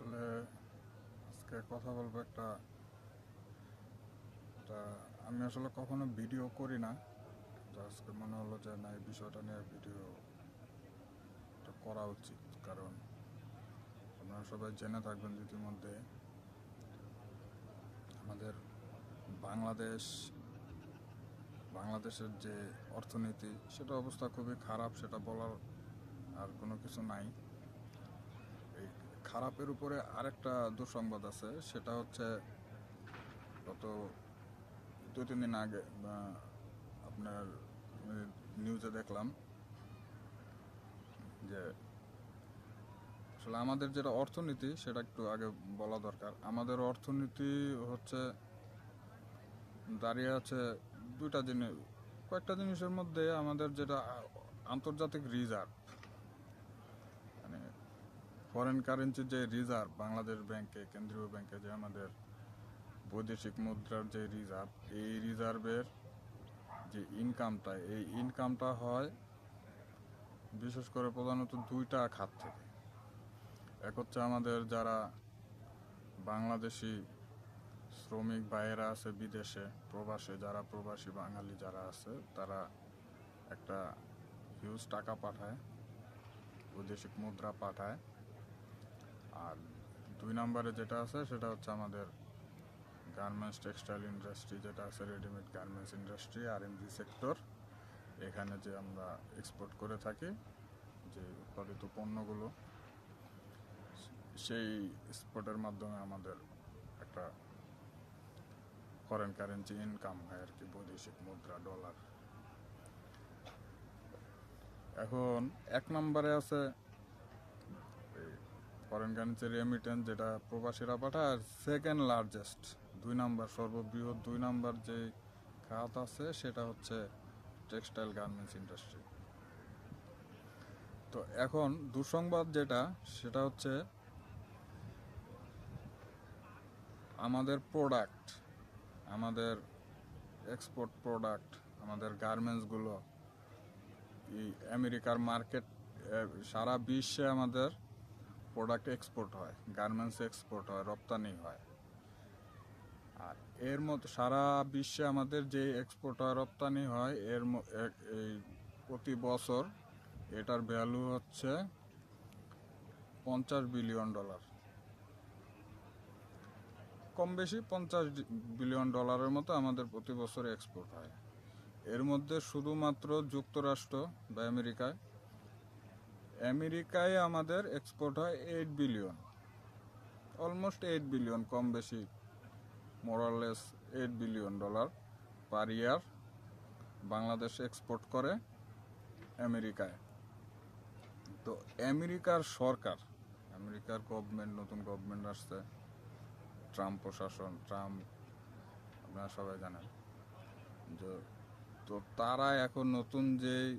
আসলে আজকে কথা বলব একটা আমি আসলে কখনো ভিডিও করি না। আজকে মনে হলো যে না, এই বিষয়টা নিয়ে ভিডিও করা উচিত। কারণ আপনারা সবাই জেনে থাকবেন ইতিমধ্যে আমাদের বাংলাদেশ, বাংলাদেশের যে অর্থনীতি সেটা অবস্থা খুবই খারাপ, সেটা বলার আর কোনো কিছু নাই। খারাপের উপরে আরেকটা দুঃসংবাদ আছে, সেটা হচ্ছে গত দু তিন দিন আগে আপনার নিউজে দেখলাম যে আসলে আমাদের যেটা অর্থনীতি, সেটা একটু আগে বলা দরকার। আমাদের অর্থনীতি হচ্ছে দাঁড়িয়ে আছে দুইটা জিনিস, কয়েকটা জিনিসের মধ্যে আমাদের যেটা আন্তর্জাতিক রিজার্ভ ফরেন কারেন্সির যে রিজার্ভ বাংলাদেশ ব্যাংকে কেন্দ্রীয় ব্যাংকে যে আমাদের বৈদেশিক মুদ্রার যে রিজার্ভ এই রিজার্ভের যে ইনকামটা এই ইনকামটা হয় বিশেষ করে প্রধানত দুইটা খাত থেকে। এক হচ্ছে আমাদের যারা বাংলাদেশি শ্রমিক ভাইয়েরা আছে বিদেশে, প্রবাসে, যারা প্রবাসী বাঙালি যারা আছে, তারা একটা হিউজ টাকা পাঠায়, বৈদেশিক মুদ্রা পাঠায়। আর দুই নম্বরে যেটা আছে, সেটা হচ্ছে আমাদের গার্মেন্টস টেক্সটাইল ইন্ডাস্ট্রি যেটা আছে রেডিমেড গার্মেন্টস ইন্ডাস্ট্রি আর এমজি সেক্টর এখানে যে আমরা এক্সপোর্ট করে থাকি, যে উৎপাদিত পণ্যগুলো, সেই এক্সপোর্টের মাধ্যমে আমাদের একটা ফরেন কারেন্সি ইনকাম হয় আর কি, বৈদেশিক মুদ্রা ডলার এখন এক নম্বরে আছে ফরেন কারেন্সি রেমিটেন্স যেটা প্রবাসীরা পাঠায় সেকেন্ড লার্জেস্ট দুই নাম্বার, সর্ববৃহৎ দুই নাম্বার যে খাত আছে, সেটা হচ্ছে টেক্সটাইল গার্মেন্টস ইন্ডাস্ট্রি তো এখন দুঃসংবাদ যেটা, সেটা হচ্ছে আমাদের প্রোডাক্ট আমাদের এক্সপোর্ট প্রোডাক্ট আমাদের গার্মেন্টসগুলো আমেরিকার মার্কেট সারা বিশ্বে আমাদের প্রোডাক্ট এক্সপোর্ট হয় গার্মেন্টস এক্সপোর্ট হয়, রপ্তানি হয়। আর এর মতো সারা বিশ্বে আমাদের যে এক্সপোর্ট হয়, রপ্তানি হয়, এর এই প্রতি বছর এটার ভ্যালু হচ্ছে পঞ্চাশ বিলিয়ন ডলার কম বেশি পঞ্চাশ বিলিয়ন ডলারের মতো আমাদের প্রতি বছর এক্সপোর্ট হয়। এর মধ্যে শুধুমাত্র যুক্তরাষ্ট্র বা আমেরিকায় আমেরিকায় আমাদের এক্সপোর্ট হয় eight billion almost eight billion কম বেশি। More or less eight billion dollar per year Bangladesh export করে আমেরিকায়। তো আমেরিকার সরকার, আমেরিকার গভর্নমেন্ট নতুন গভর্নমেন্ট আসছে। ট্রাম্প প্রশাসন ট্রাম্প আপনারা সবাই জানেন। যে, তো তারা এখন নতুন যে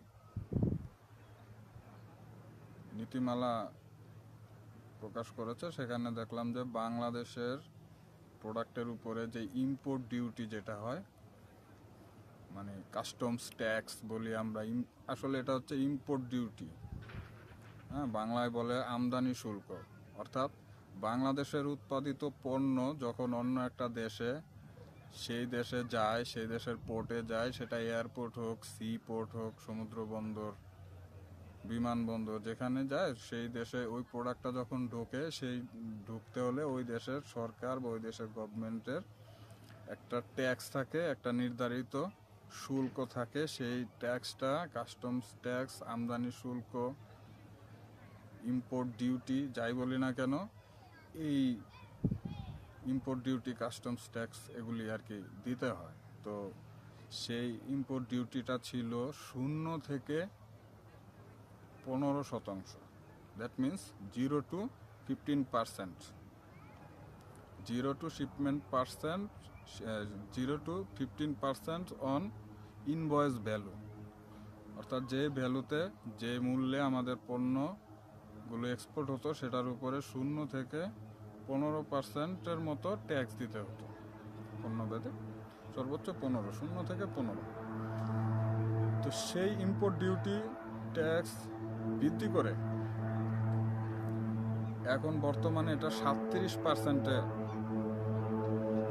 নীতিমালা প্রকাশ করেছে, সেখানে দেখলাম যে বাংলাদেশের প্রোডাক্টের উপরে যে ইম্পোর্ট ডিউটি যেটা হয় মানে কাস্টমস ট্যাক্স বলি আমরা আসলে এটা হচ্ছে ইম্পোর্ট ডিউটি হ্যাঁ বাংলায় বলে আমদানি শুল্ক। অর্থাৎ বাংলাদেশের উৎপাদিত পণ্য যখন অন্য একটা দেশে, সেই দেশে যায়, সেই দেশের পোর্টে যায়, সেটা এয়ারপোর্ট হোক সি পোর্ট হোক, সমুদ্র বন্দর বিমানবন্দর যেখানে যায়, সেই দেশে ওই প্রোডাক্টটা যখন ঢোকে, সেই ঢুকতে হলে ওই দেশের সরকার বা ওই দেশের গভর্নমেন্টের একটা ট্যাক্স থাকে, একটা নির্ধারিত শুল্ক থাকে। সেই ট্যাক্সটা কাস্টমস ট্যাক্স আমদানি শুল্ক ইম্পোর্ট ডিউটি যাই বলি না কেন, এই ইম্পোর্ট ডিউটি কাস্টমস ট্যাক্স এগুলি আর কি দিতে হয়। তো সেই ইম্পোর্ট ডিউটিটা ছিল শূন্য থেকে পনেরো শতাংশ। That means zero to fifteen percent zero to shipment percent zero to fifteen percent on invoice value অর্থাৎ যে ভ্যালুতে যে মূল্যে আমাদের পণ্যগুলো এক্সপোর্ট হতো, সেটার উপরে শূন্য থেকে পনেরো পার্সেন্টের মতো ট্যাক্স দিতে হতো। পণ্যভেদে সর্বোচ্চ পনেরো, শূন্য থেকে পনেরো। তো সেই ইম্পোর্ট ডিউটি ট্যাক্স বৃদ্ধি করে। এখন বর্তমানে এটা সাতত্রিশ পার্সেন্টে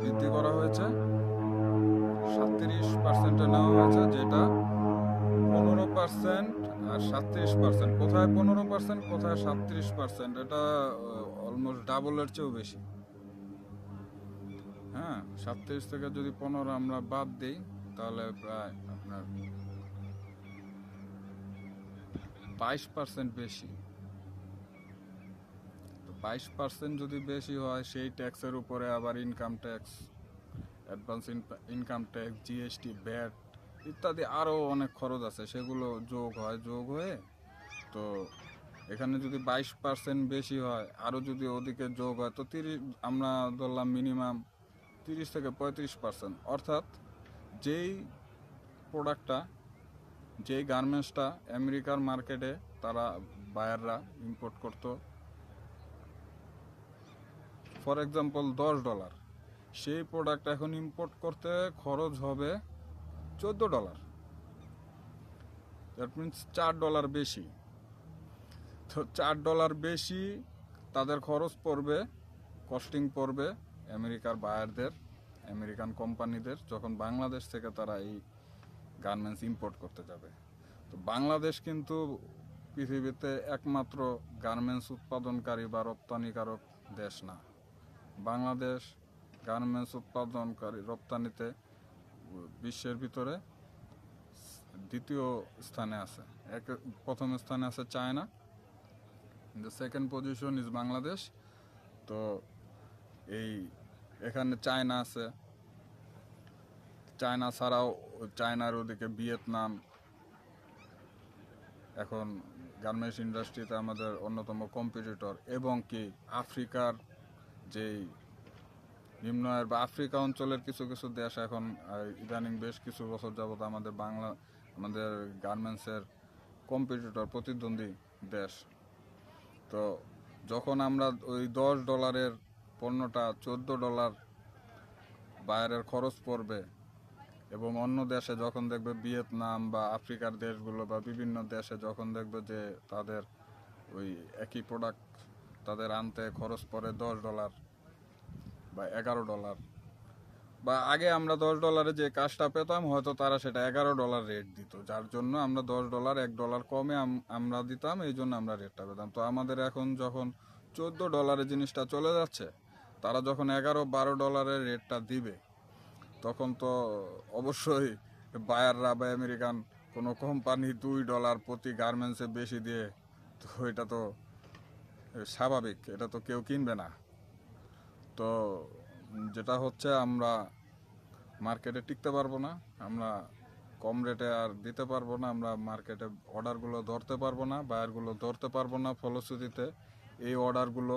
বৃদ্ধি করা হয়েছে। সাতত্রিশ পার্সেন্টে নেওয়া হয়েছে যেটা পনেরো পার্সেন্ট আর সাতত্রিশ পার্সেন্ট। কোথায় পনেরো পার্সেন্ট, কোথায় সাতত্রিশ পার্সেন্ট? এটা অলমোস্ট ডাবলের চেয়েও বেশি। হ্যাঁ সাতত্রিশ থেকে যদি পনেরো আমরা বাদ দিই, তাহলে প্রায় আপনার বাইশ পার্সেন্ট বেশি। তো বাইশ পার্সেন্ট যদি বেশি হয়, সেই ট্যাক্সের উপরে আবার income tax advance income tax GST VAT ইত্যাদি আরও অনেক খরচ আছে, সেগুলো যোগ হয়, যোগ হয়ে তো এখানে যদি বাইশ পার্সেন্ট বেশি হয় আরও যদি ওদিকে যোগ হয়, তো তিরিশ, আমরা ধরলাম মিনিমাম তিরিশ থেকে পঁয়ত্রিশ পার্সেন্ট অর্থাৎ যেই প্রোডাক্টটা যেই গার্মেন্টসটা আমেরিকার মার্কেটে তারা বায়াররা ইম্পোর্ট করতো ফর এক্সাম্পল দশ ডলার সেই প্রোডাক্ট এখন ইম্পোর্ট করতে খরচ হবে চোদ্দ ডলার দ্যাট মিনস চার ডলার বেশি। তো চার ডলার বেশি তাদের খরচ পড়বে কস্টিং পড়বে আমেরিকার বায়ারদের আমেরিকান কোম্পানিদের যখন বাংলাদেশ থেকে তারা এই গার্মেন্টস ইম্পোর্ট করতে যাবে। তো বাংলাদেশ কিন্তু পৃথিবীতে একমাত্র গার্মেন্টস উৎপাদনকারী বা রপ্তানিকারক দেশ না। বাংলাদেশ গার্মেন্টস উৎপাদনকারী রপ্তানিতে বিশ্বের ভিতরে দ্বিতীয় স্থানে আছে। এক, প্রথম স্থানে আছে China. The second position is Bangladesh তো এই এখানে চায়না আছে। চায়না ছাড়াও চায়নার ওদিকে ভিয়েতনাম। এখন গার্মেন্টস ইন্ডাস্ট্রিতে আমাদের অন্যতম কম্পিটিটর এবং কি আফ্রিকার যেই নিম্ন আয়ের বা আফ্রিকা অঞ্চলের কিছু কিছু দেশ এখন ইদানিং বেশ কিছু বছর যাবত আমাদের বাংলা, আমাদের গার্মেন্টসের কম্পিটিটর প্রতিদ্বন্দ্বী দেশ। তো যখন আমরা ওই দশ ডলারের পণ্যটা চোদ্দ ডলার বাইরের খরচ পড়বে এবং অন্য দেশে যখন দেখবে ভিয়েতনাম বা আফ্রিকার দেশগুলো বা বিভিন্ন দেশে যখন দেখবে যে তাদের ওই একই প্রোডাক্ট তাদের আনতে খরচ পড়ে দশ ডলার বা এগারো ডলার বা আগে আমরা দশ ডলারে যে কাজটা পেতাম, হয়তো তারা সেটা এগারো ডলার রেট দিত, যার জন্য আমরা দশ ডলার এক ডলার কমে আমরা দিতাম, এই জন্য আমরা রেটটা পেতাম। তো আমাদের এখন যখন চোদ্দ ডলারে জিনিসটা চলে যাচ্ছে, তারা যখন এগারো বারো ডলারের রেটটা দিবে তখন তো অবশ্যই বায়াররা বা আমেরিকান কোনো কোম্পানি দুই ডলার প্রতি গার্মেন্টসে বেশি দিয়ে, তো এটা তো স্বাভাবিক, এটা তো কেউ কিনবে না। তো যেটা হচ্ছে আমরা মার্কেটে টিকতে পারব না, আমরা কম রেটে আর দিতে পারব না, আমরা মার্কেটে অর্ডারগুলো ধরতে পারব না, বায়ারগুলো ধরতে পারব না ফলশ্রুতিতে, এই অর্ডারগুলো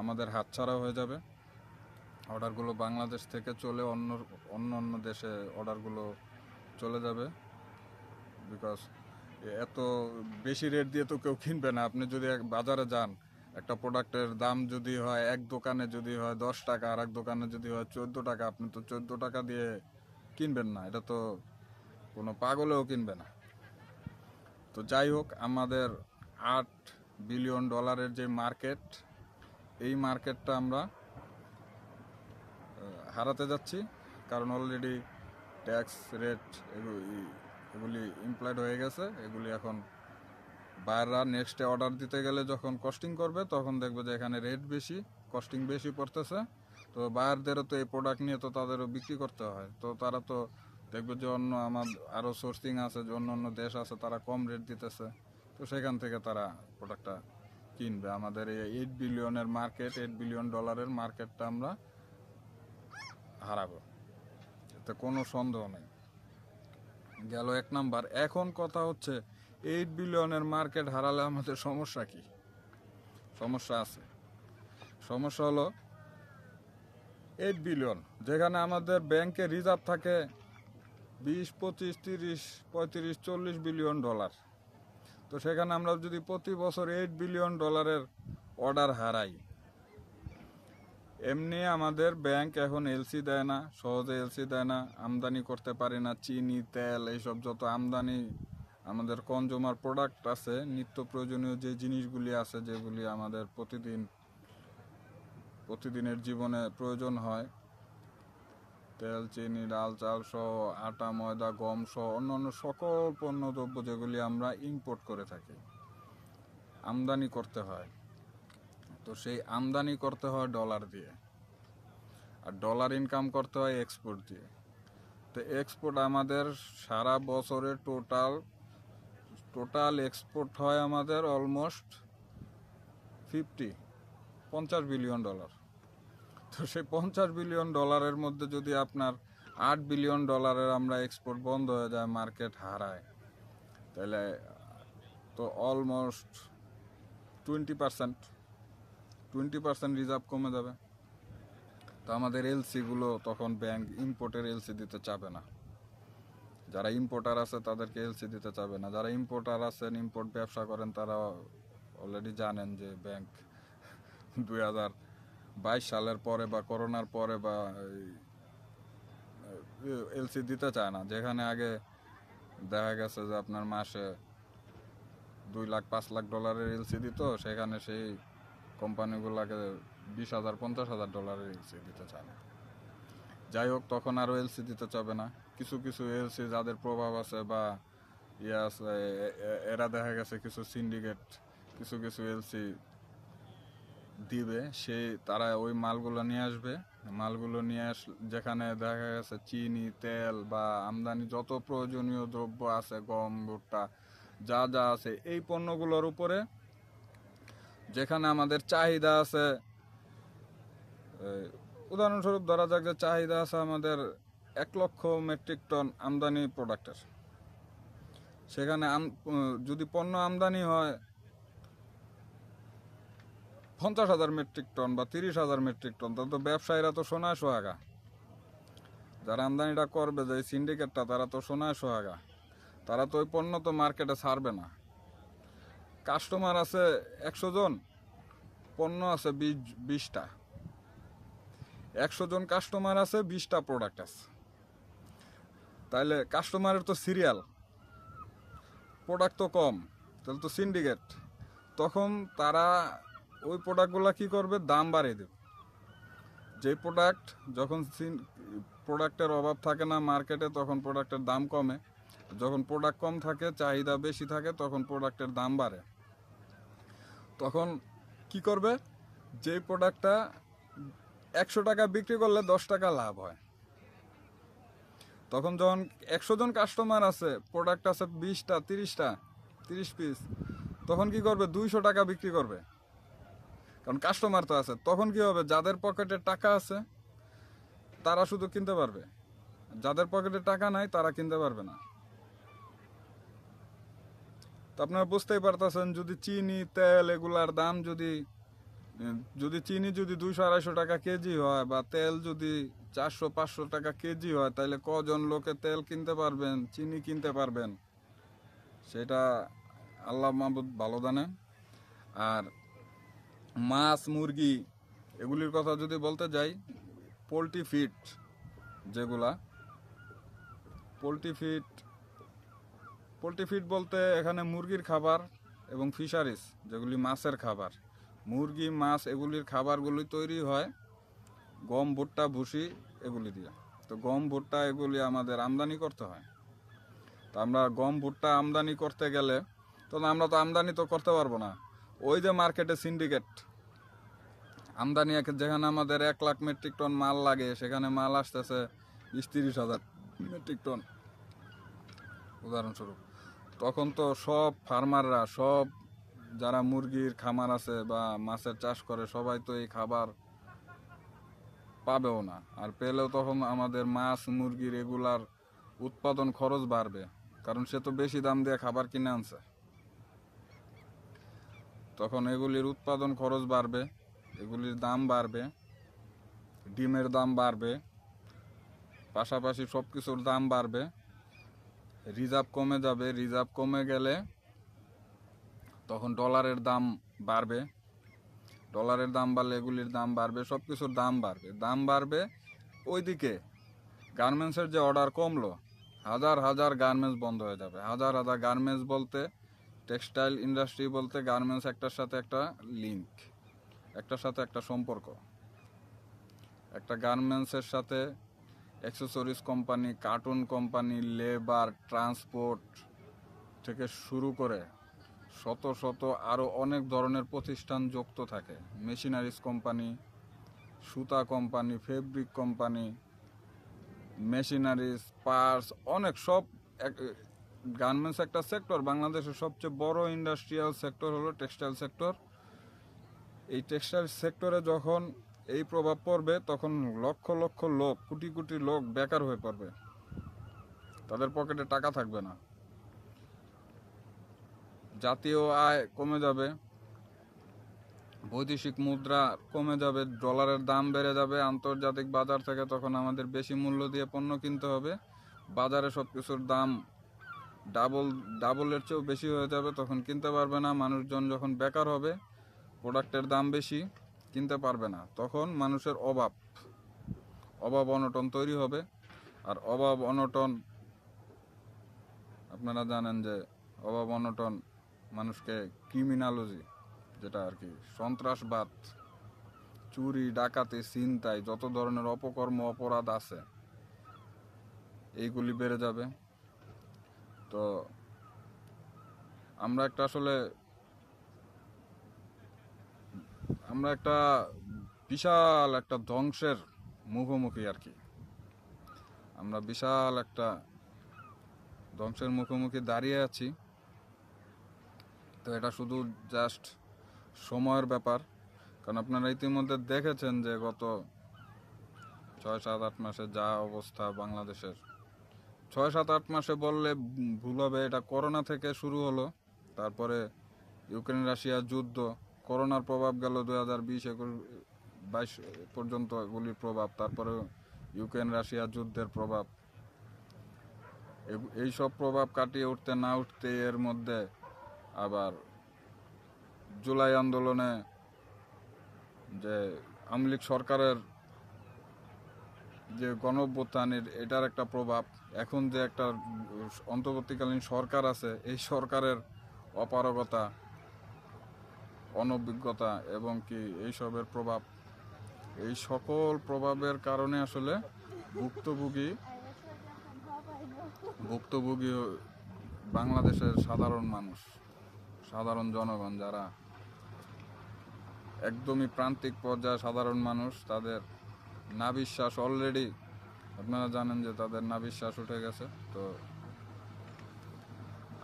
আমাদের হাতছাড়া হয়ে যাবে। অর্ডারগুলো বাংলাদেশ থেকে চলে অন্য অন্য অন্য দেশে অর্ডারগুলো চলে যাবে। বিকজ এত বেশি রেট দিয়ে তো কেউ কিনবে না। আপনি যদি এক, বাজারে যান, একটা প্রোডাক্টের দাম যদি হয়, এক দোকানে যদি হয় দশ টাকা আর এক দোকানে যদি হয় চোদ্দ টাকা, আপনি তো চোদ্দ টাকা দিয়ে কিনবেন না। এটা তো কোনো পাগলেও কিনবে না। তো যাই হোক, আমাদের আট বিলিয়ন ডলারের যে মার্কেট এই মার্কেটটা আমরা হারাতে যাচ্ছি। কারণ অলরেডি ট্যাক্স রেট এগুলি ইমপ্লয়েড হয়ে গেছে। এগুলি এখন বায়াররা নেক্সটে অর্ডার দিতে গেলে যখন কস্টিং করবে, তখন দেখবে যে এখানে রেট বেশি কস্টিং বেশি পড়তেছে। তো বায়ারদেরও তো এই প্রোডাক্ট নিয়ে তো তাদেরও বিক্রি করতে হয়। তো তারা তো দেখবে যে অন্য আমার আরও সোর্সিং আছে, যে অন্য অন্য দেশ আছে, তারা কম রেট দিতেছে। তো সেখান থেকে তারা প্রোডাক্টটা কিনবে। আমাদের এই এইট বিলিয়নের মার্কেট এইট বিলিয়ন ডলারের মার্কেটটা আমরা হারাবো। এতে কোনো সন্দেহ নেই। গেল এক নাম্বার। এখন কথা হচ্ছে এইট বিলিয়নের মার্কেট হারালে আমাদের সমস্যা কি? সমস্যা আছে। সমস্যা হলো এইট বিলিয়ন যেখানে আমাদের ব্যাংকে রিজার্ভ থাকে বিশ, পঁচিশ, তিরিশ, পঁয়ত্রিশ, চল্লিশ বিলিয়ন ডলার তো সেখানে আমরা যদি প্রতি বছর এইট বিলিয়ন ডলারের অর্ডার হারাই এমনি আমাদের ব্যাংক এখন এলসি দেয় না, সহজে এলসি দেয় না, আমদানি করতে পারি না, চিনি, তেল, এইসব যত আমদানি আমাদের কনজুমার প্রোডাক্ট আছে, নিত্য প্রয়োজনীয় যে জিনিসগুলি আছে, যেগুলি আমাদের প্রতিদিন, প্রতিদিনের জীবনে প্রয়োজন হয়। তেল, চিনি, ডাল, চাল সহ, আটা, ময়দা, গম সহ, অন্যান্য সকল পণ্য দ্রব্য যেগুলি আমরা ইম্পোর্ট করে থাকি, আমদানি করতে হয়। তো সেই আমদানি করতে হয় ডলার দিয়ে। আর ডলার ইনকাম করতে হয় এক্সপোর্ট দিয়ে। তো এক্সপোর্ট আমাদের সারা বছরে টোটাল টোটাল এক্সপোর্ট হয় আমাদের অলমোস্ট ফিফটি পঞ্চাশ বিলিয়ন ডলার তো সেই পঞ্চাশ বিলিয়ন ডলারের মধ্যে যদি আপনার আট বিলিয়ন ডলারের আমরা এক্সপোর্ট বন্ধ হয়ে যায় মার্কেট হারায়, তাহলে তো almost twenty percent twenty percent reserve কমে যাবে। তো আমাদের এলসিগুলো তখন ব্যাংক ইম্পোর্টের এলসি দিতে চাবে না। যারা ইম্পোর্টার আছে, তাদেরকে এলসি দিতে চাবে না। যারা ইম্পোর্টার আছেন ইম্পোর্ট ব্যবসা করেন, তারা অলরেডি জানেন যে ব্যাংক দুই হাজার বাইশ সালের পরে বা করোনার পরে বা এলসি দিতে চায় না। যেখানে আগে দেখা গেছে যে আপনার মাসে দুই লাখ, পাঁচ লাখ ডলারের এলসি দিত, সেখানে সেই কোম্পানিগুলোকে বিশ হাজার, পঞ্চাশ হাজার ডলারের এলসি দিতে চায় না। যাই হোক, তখন আরও এলসি দিতে চাবে না। কিছু কিছু এলসি যাদের প্রভাব আছে বা ইয়ে আছে এরা দেখা গেছে কিছু সিন্ডিকেট কিছু কিছু এলসি দিবে। সে তারা ওই মালগুলো নিয়ে আসবে। মালগুলো নিয়ে আস, যেখানে দেখা গেছে চিনি, তেল বা আমদানি যত প্রয়োজনীয় দ্রব্য আছে, গম, ভুট্টা, যা যা আছে, এই পণ্যগুলোর উপরে যেখানে আমাদের চাহিদা আছে উদাহরণস্বরূপ ধরা যাক যে চাহিদা আছে আমাদের এক লক্ষ মেট্রিক টন আমদানি প্রোডাক্টের সেখানে যদি পণ্য আমদানি হয়, পঞ্চাশ হাজার মেট্রিক টন বা তিরিশ হাজার মেট্রিক টন, তাহলে তো ব্যবসায়ীরা তো সোনায় সোহাগা। যারা আমদানিটা করবে, যে সিন্ডিকেটটা তারা তো সোনায় সোহাগা। তারা তো ওই পণ্য তো মার্কেটে ছাড়বে না। কাস্টমার আছে একশো জন, পণ্য আছে বিশ, বিশটা। একশো জন কাস্টমার আছে, বিশটা প্রোডাক্ট আছে। তাইলে কাস্টমারের তো সিরিয়াল প্রোডাক্ট তো কম, তাহলে তো সিন্ডিকেট তখন তারা ওই প্রোডাক্টগুলো কি করবে? দাম বাড়িয়ে দেবে। যে প্রোডাক্ট যখন প্রোডাক্টের অভাব থাকে না মার্কেটে তখন প্রোডাক্টের দাম কমে। যখন প্রোডাক্ট কম থাকে, চাহিদা বেশি থাকে, তখন প্রোডাক্টের দাম বাড়ে। তখন কি করবে? যে প্রোডাক্টটা একশো টাকা বিক্রি করলে দশ টাকা লাভ হয়। তখন যখন একশো জন কাস্টমার আছে প্রোডাক্ট আছে বিশটা, তিরিশটা, তিরিশ পিস তখন কি করবে? দুইশো টাকা বিক্রি করবে। কারণ কাস্টমার তো আছে। তখন কি হবে? যাদের পকেটে টাকা আছে, তারা শুধু কিনতে পারবে। যাদের পকেটে টাকা নাই, তারা কিনতে পারবে না। তো আপনারা বুঝতেই পারতেছেন, যদি চিনি, তেল এগুলার দাম যদি যদি চিনি যদি দুইশো আড়াইশো টাকা কেজি হয় বা তেল যদি চারশো, পাঁচশো টাকা কেজি হয় তাহলে কজন লোকে তেল কিনতে পারবেন, চিনি কিনতে পারবেন? সেটা আল্লাহ মাহবুদ ভালো জানে। আর মাছ, মুরগি এগুলির কথা যদি বলতে যাই, পোলট্রি ফিট যেগুলা, পোলট্রি ফিট পোলট্রি ফিড বলতে এখানে মুরগির খাবার এবং ফিশারিস যেগুলি মাছের খাবার। মুরগি, মাছ এগুলির খাবারগুলি তৈরি হয় গম, ভুট্টা, ভুসি এগুলি দিয়ে। তো গম, ভুট্টা এগুলি আমাদের আমদানি করতে হয়। তো আমরা গম, ভুট্টা আমদানি করতে গেলে, তো আমরা তো আমদানি তো করতে পারব না। ওই যে মার্কেটে সিন্ডিকেট, আমদানি যেখানে আমাদের এক লাখ মেট্রিক টন মাল লাগে, সেখানে মাল আসতেছে বিশ তিরিশ হাজার মেট্রিক টন। উদাহরণস্বরূপ। তখন তো সব ফার্মাররা সব যারা মুরগির খামার আছে বা মাছের চাষ করে, সবাই তো এই খাবার পাবেও না। আর পেলেও তখন আমাদের মাছ, মুরগির রেগুলার উৎপাদন খরচ বাড়বে, কারণ সে তো বেশি দাম দিয়ে খাবার কিনে আনছে। তখন এগুলির উৎপাদন খরচ বাড়বে, এগুলির দাম বাড়বে, ডিমের দাম বাড়বে, পাশাপাশি সব কিছুর দাম বাড়বে। রিজার্ভ কমে যাবে, রিজার্ভ কমে গেলে তখন ডলারের দাম বাড়বে। ডলারের দাম বাড়লে এগুলির দাম বাড়বে সব কিছুর দাম বাড়বে। দাম বাড়বে, ওইদিকে গার্মেন্টসের যে অর্ডার কমলো, হাজার হাজার গার্মেন্টস বন্ধ হয়ে যাবে। হাজার হাজার গার্মেন্টস বলতে, টেক্সটাইল ইন্ডাস্ট্রি বলতে গার্মেন্টস একটার সাথে একটা লিঙ্ক একটার সাথে একটা সম্পর্ক। একটা গার্মেন্টসের সাথে accessories company, carton company, labour, transport থেকে শুরু করে শত শত আরও অনেক ধরনের প্রতিষ্ঠান যুক্ত থাকে। মেশিনারিজ কোম্পানি, সুতা company, fabric company, machineries parts অনেক সব গার্মেন্টস একটা সেক্টর। বাংলাদেশের সবচেয়ে বড় ইন্ডাস্ট্রিয়াল সেক্টর হলো টেক্সটাইল সেক্টর। এই টেক্সটাইল সেক্টরে যখন এই প্রভাব পড়বে তখন লক্ষ লক্ষ লোক, কোটি কোটি লোক বেকার হয়ে পড়বে। তাদের পকেটে টাকা থাকবে না। জাতীয় আয় কমে যাবে, বৈদেশিক মুদ্রা কমে যাবে, ডলারের দাম বেড়ে যাবে, আন্তর্জাতিক বাজার থেকে তখন আমাদের বেশি মূল্য দিয়ে পণ্য কিনতে হবে। বাজারে সব কিছুর দাম ডাবল, ডাবলের চেয়েও বেশি হয়ে যাবে, তখন কিনতে পারবে না। মানুষজন যখন বেকার হবে, প্রোডাক্টের দাম বেশি। কিনতে পারবে না, তখন মানুষের অভাব। অভাব অনটন তৈরি হবে। আর অভাব অনটন, আপনারা জানেন যে অভাব অনটন মানুষকে ক্রিমিনালজি, যেটা আর কি সন্ত্রাসবাদ, চুরি, ডাকাতি, ছিনতাই, যত ধরনের অপকর্ম, অপরাধ আছে, এইগুলি বেড়ে যাবে। তো আমরা একটা আসলে আমরা একটা বিশাল একটা ধ্বংসের মুখোমুখি আর কি। আমরা বিশাল একটা ধ্বংসের মুখোমুখি দাঁড়িয়ে আছি। তো এটা শুধু জাস্ট সময়ের ব্যাপার। কারণ আপনারা ইতিমধ্যে দেখেছেন যে গত ছয় সাত আট মাসে যা অবস্থা বাংলাদেশের। ছয় সাত আট মাসে বললে ভুল হবে, এটা করোনা থেকে শুরু হলো। তারপরে ইউক্রেন রাশিয়ার যুদ্ধ করোনার প্রভাব গেল দু হাজার বিশ একুশ বাইশ পর্যন্ত এগুলির প্রভাব, তারপরে ইউক্রেন রাশিয়া যুদ্ধের প্রভাব। এই সব প্রভাব কাটিয়ে উঠতে না উঠতে এর মধ্যে আবার জুলাই আন্দোলনে যে আওয়ামী লীগ সরকারের যে গণঅভ্যুত্থানের এটার একটা প্রভাব, এখন যে একটা অন্তর্বর্তীকালীন সরকার আছে, এই সরকারের অপারগতা অনভিজ্ঞতা এবং কি এইসবের প্রভাব। এই সকল প্রভাবের কারণে আসলে ভুক্তভোগী ভুক্তভোগী বাংলাদেশের সাধারণ মানুষ, সাধারণ জনগণ যারা একদমই প্রান্তিক পর্যায়ে সাধারণ মানুষ, তাদের নাবিশ্বাস অলরেডি, আপনারা জানেন যে তাদের নাবিশ্বাস উঠে গেছে, তো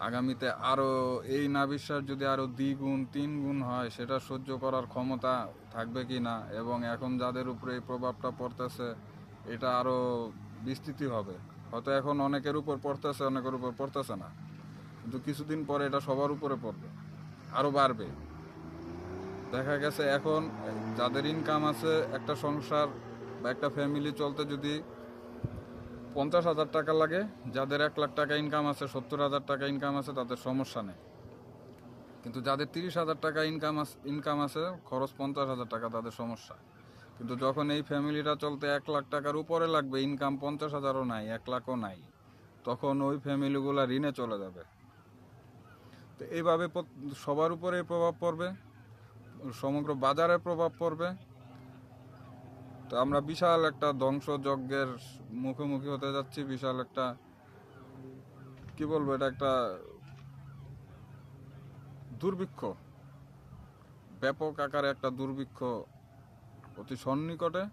আগামীতে আরও এই না নাবিশ্বাস যদি আরও দ্বিগুণ তিন গুণ হয়, সেটা সহ্য করার ক্ষমতা থাকবে কি না? এবং এখন যাদের উপরে এই প্রভাবটা পড়তেছে, এটা আরও বিস্তৃতি হবে। হয়তো এখন অনেকের উপর পড়তেছে, অনেকের উপর পড়তেছে না। কিন্তু কিছুদিন পরে এটা সবার উপরে পড়বে আরও বাড়বে। দেখা গেছে এখন যাদের ইনকাম আছে, একটা সংসার বা একটা ফ্যামিলি চলতে যদি পঞ্চাশ হাজার টাকা লাগে। যাদের এক লাখ টাকা ইনকাম আছে, সত্তর হাজার টাকা ইনকাম আছে, তাদের সমস্যা নেই। কিন্তু যাদের তিরিশ হাজার টাকা ইনকাম ইনকাম আছে, খরচ পঞ্চাশ হাজার টাকা, তাদের সমস্যা। কিন্তু যখন এই ফ্যামিলিটা চলতে এক লাখ টাকার উপরে লাগবে ইনকাম পঞ্চাশ হাজারও নাই, এক লাখও নাই, তখন ওই ফ্যামিলিগুলা ঋণে চলে যাবে। তো এইভাবে সবার উপরে প্রভাব পড়বে, সমগ্র বাজারে প্রভাব পড়বে। তো আমরা বিশাল একটা ধ্বংসযজ্ঞের মুখোমুখি হতে যাচ্ছি, বিশাল একটা, কি বলব, এটা একটা দুর্ভিক্ষ, ব্যাপক আকারে একটা দুর্ভিক্ষ অতি সন্নিকটে।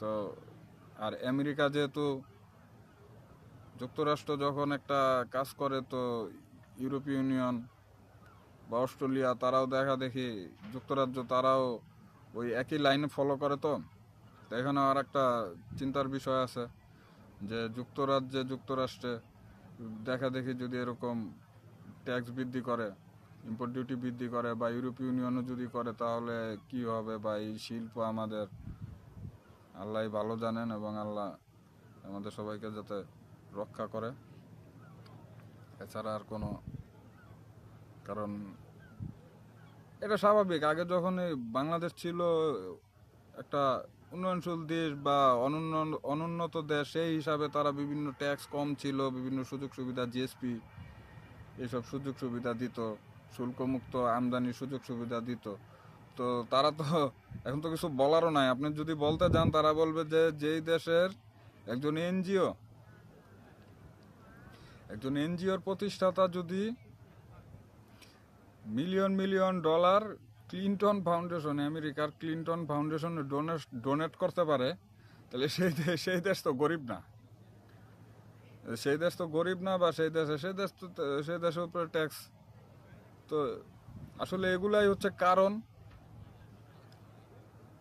তো, আর আমেরিকা যেহেতু যুক্তরাষ্ট্র যখন একটা কাজ করে, তো ইউরোপীয় ইউনিয়ন বা অস্ট্রেলিয়া, তারাও দেখা দেখি, যুক্তরাজ্য তারাও ওই একই লাইনে ফলো করে তো। এখানে আর একটা চিন্তার বিষয় আছে যে যুক্তরাজ্যে, যুক্তরাষ্ট্রে দেখা দেখি যদি এরকম ট্যাক্স বৃদ্ধি করে ইম্পোর্ট ডিউটি বৃদ্ধি করে বা ইউরোপীয় ইউনিয়নও যদি করে, তাহলে কি হবে? বা এই শিল্প আমাদের আল্লাহ ভালো জানেন এবং আল্লাহ আমাদের সবাইকে যাতে রক্ষা করে। এছাড়া আর কোনো কারণ এটা স্বাভাবিক। আগে যখন বাংলাদেশ ছিল, একটা উন্নয়নশীল দেশ বা অনুন্নত দেশ, সেই হিসাবে তারা বিভিন্ন ট্যাক্স কম ছিল, বিভিন্ন সুযোগ সুবিধা জিএসপি এইসব সুযোগ সুবিধা দিত, শুল্কমুক্ত আমদানি সুযোগ সুবিধা দিত। তো তারা তো, এখন তো কিছু বলারও নাই। আপনি যদি বলতে যান, তারা বলবে যে যেই দেশের একজন এনজিও, একজন এনজিওর প্রতিষ্ঠাতা যদি million million dollar Clinton foundation, আমেরিকার ক্লিনটন ফাউন্ডেশনে ডোনেট ডোনেট করতে পারে, তাহলে সেই সেই দেশ তো গরিব না। সেই দেশ তো গরিব না বা সেই দেশে, সেই দেশ তো, সেই দেশের উপরে ট্যাক্স তো আসলে এগুলাই হচ্ছে কারণ।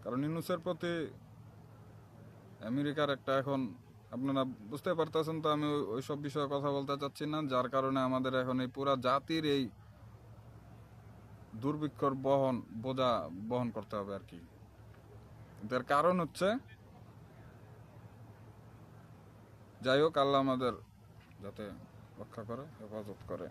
কারণ ইউনুসের প্রতি আমেরিকার একটা এখন, আপনারা বুঝতে পারতেছেন তো আমি ওই- সব বিষয়ে কথা বলতে চাচ্ছি না, যার কারণে আমাদের এখন এই পুরা জাতির এই দুর্ভিক্ষর বহন, বোঝা বহন করতে হবে আর কি তার কারণ হচ্ছে, যাই হোক, আল্লাহ আমাদের যাতে রক্ষা করে, হেফাজত করে।